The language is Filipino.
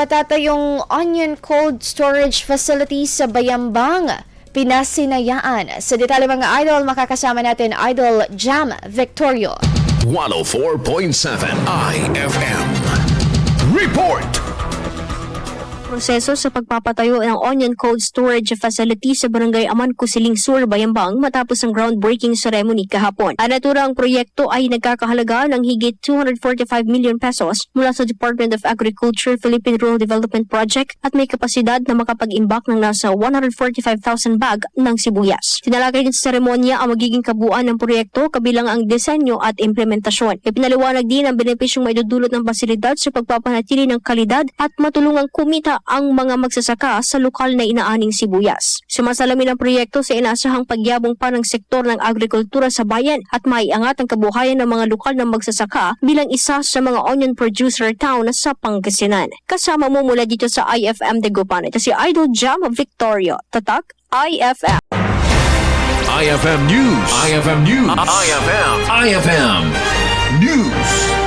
Patata yung onion cold storage facility sa Bayambang. Pinasinayaan. Sa detalye mga idol, makakasama natin Idol Jam Victorio. 104.7 IFM. Report! Proseso sa pagpapatayo ng onion cold storage facility sa barangay Aman Kusiling Sur, Bayambang matapos ang groundbreaking ceremony kahapon. Ang naturang proyekto ay nagkakahalaga ng higit 245 million pesos mula sa Department of Agriculture Philippine Rural Development Project at may kapasidad na makapag-imbak ng nasa 145,000 bag ng sibuyas. Tinalakay din sa seremonya ang magiging kabuuan ng proyekto kabilang ang disenyo at implementasyon. Ipinaliwanag din ang benepisyong maidudulot ng pasilidad sa pagpapanatili ng kalidad at matulungang kumita ang mga magsasaka sa lokal na inaaning sibuyas. Sumasalamin ang proyekto sa inaasahang pagyabong pa ng sektor ng agrikultura sa bayan at maiangat ang kabuhayan ng mga lokal na magsasaka bilang isa sa mga onion producer town sa Pangasinan. Kasama mo mula dito sa IFM Dagupan. Ito si Idol Jam Victorio. Tatak IFM. IFM News. IFM News. IFM. IFM News.